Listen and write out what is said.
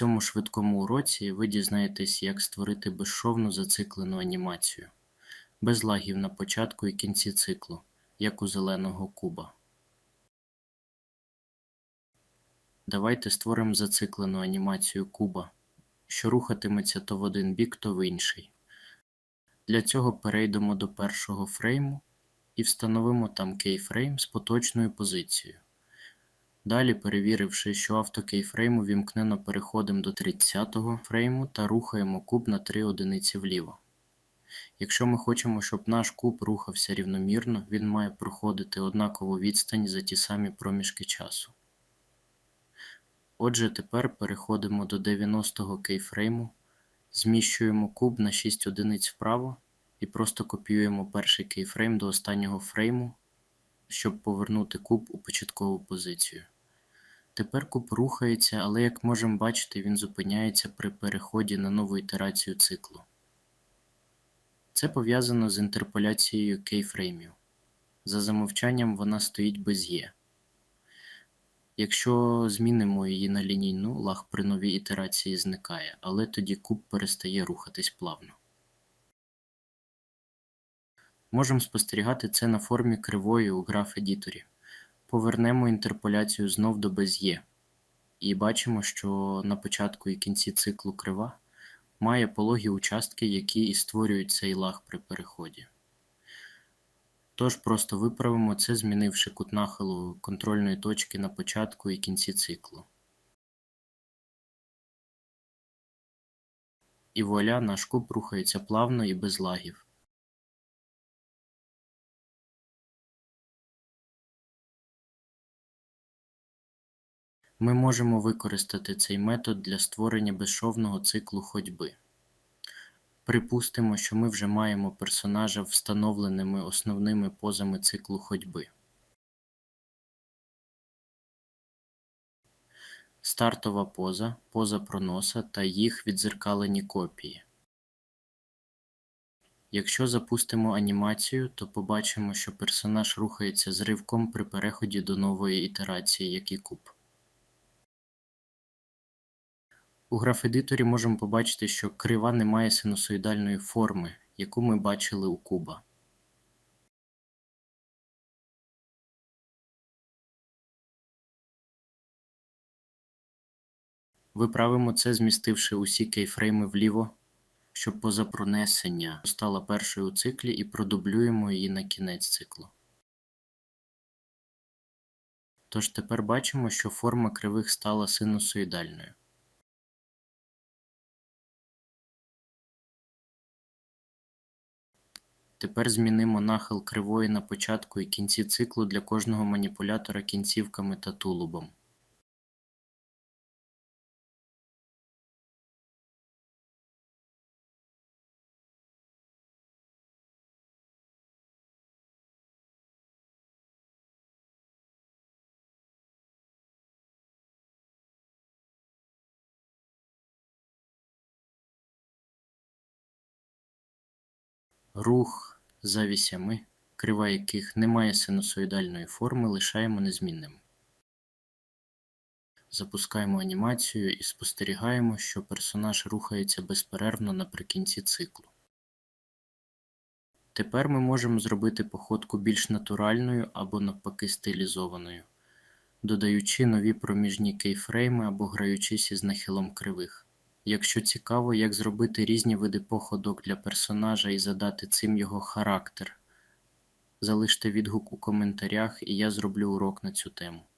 цьому швидкому уроці ви дізнаєтесь, як створити безшовну зациклену анімацію, без лагів на початку і кінці циклу, як у зеленого куба. Давайте створимо зациклену анімацію куба, що рухатиметься то в один бік, то в інший. Для цього перейдемо до першого фрейму і встановимо там кейфрейм з поточною позицією. Далі, перевіривши, що автокейфрейм увімкнено, переходимо до 30-го фрейму та рухаємо куб на 3 одиниці вліво. Якщо ми хочемо, щоб наш куб рухався рівномірно, він має проходити однакову відстань за ті самі проміжки часу. Отже, тепер переходимо до 90-го кейфрейму, зміщуємо куб на 6 одиниць вправо і просто копіюємо перший кейфрейм до останнього фрейму, щоб повернути куб у початкову позицію. Тепер куб рухається, але як можемо бачити, він зупиняється при переході на нову ітерацію циклу. Це пов'язано з інтерполяцією кейфреймів. За замовчанням вона стоїть без є. Якщо змінимо її на лінійну, лаг при новій ітерації зникає, але тоді куб перестає рухатись плавно. Можемо спостерігати це на формі кривої у граф-едіторі. Повернемо інтерполяцію знов до без є. І бачимо, що на початку і кінці циклу крива має пологі участки, які і створюють цей лаг при переході. Тож просто виправимо це, змінивши кут нахилу контрольної точки на початку і кінці циклу. І вуаля, наш куб рухається плавно і без лагів. Ми можемо використати цей метод для створення безшовного циклу ходьби. Припустимо, що ми вже маємо персонажа встановленими основними позами циклу ходьби. Стартова поза, поза проноса та їх відзеркалені копії. Якщо запустимо анімацію, то побачимо, що персонаж рухається з ривком при переході до нової ітерації, як і куб. У граф-едиторі можемо побачити, що крива не має синусоїдальної форми, яку ми бачили у куба. Виправимо це, змістивши усі кейфрейми вліво, щоб поза пронесення стала першою у циклі і продублюємо її на кінець циклу. Тож тепер бачимо, що форма кривих стала синусоїдальною. Тепер змінимо нахил кривої на початку і кінці циклу для кожного маніпулятора кінцівками та тулубом. Рух за вісями, крива яких не має синусоїдальної форми, лишаємо незмінним. Запускаємо анімацію і спостерігаємо, що персонаж рухається безперервно наприкінці циклу. Тепер ми можемо зробити походку більш натуральною або навпаки стилізованою, додаючи нові проміжні кейфрейми або граючись із нахилом кривих. Якщо цікаво, як зробити різні види походок для персонажа і задати цим його характер, залиште відгук у коментарях і я зроблю урок на цю тему.